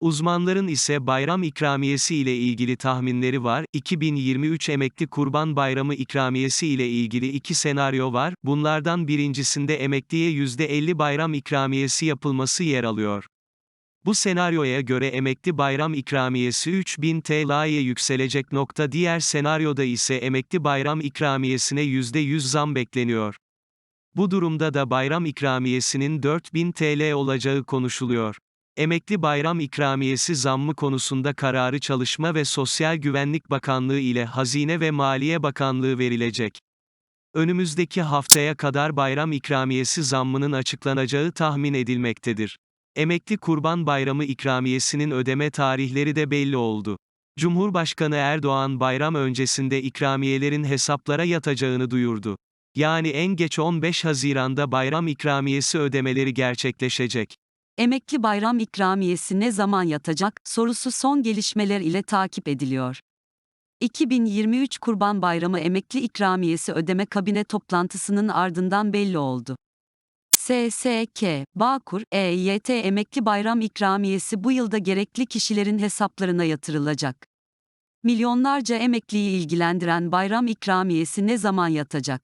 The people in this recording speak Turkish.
Uzmanların ise bayram ikramiyesi ile ilgili tahminleri var. 2023 Emekli Kurban Bayramı ikramiyesi ile ilgili iki senaryo var. Bunlardan birincisinde emekliye %50 bayram ikramiyesi yapılması yer alıyor. Bu senaryoya göre emekli bayram ikramiyesi 3000 TL'ye yükselecek. Nokta diğer senaryoda ise emekli bayram ikramiyesine %100 zam bekleniyor. Bu durumda da bayram ikramiyesinin 4000 TL olacağı konuşuluyor. Emekli bayram ikramiyesi zammı konusunda kararı Çalışma ve Sosyal Güvenlik Bakanlığı ile Hazine ve Maliye Bakanlığı verilecek. Önümüzdeki haftaya kadar bayram ikramiyesi zammının açıklanacağı tahmin edilmektedir. Emekli Kurban Bayramı ikramiyesinin ödeme tarihleri de belli oldu. Cumhurbaşkanı Erdoğan bayram öncesinde ikramiyelerin hesaplara yatacağını duyurdu. Yani en geç 15 Haziran'da bayram ikramiyesi ödemeleri gerçekleşecek. Emekli bayram ikramiyesi ne zaman yatacak sorusu son gelişmeler ile takip ediliyor. 2023 Kurban Bayramı emekli ikramiyesi ödeme kabine toplantısının ardından belli oldu. SSK, Bağkur, EYT emekli bayram ikramiyesi bu yılda gerekli kişilerin hesaplarına yatırılacak. Milyonlarca emekliyi ilgilendiren bayram ikramiyesi ne zaman yatacak?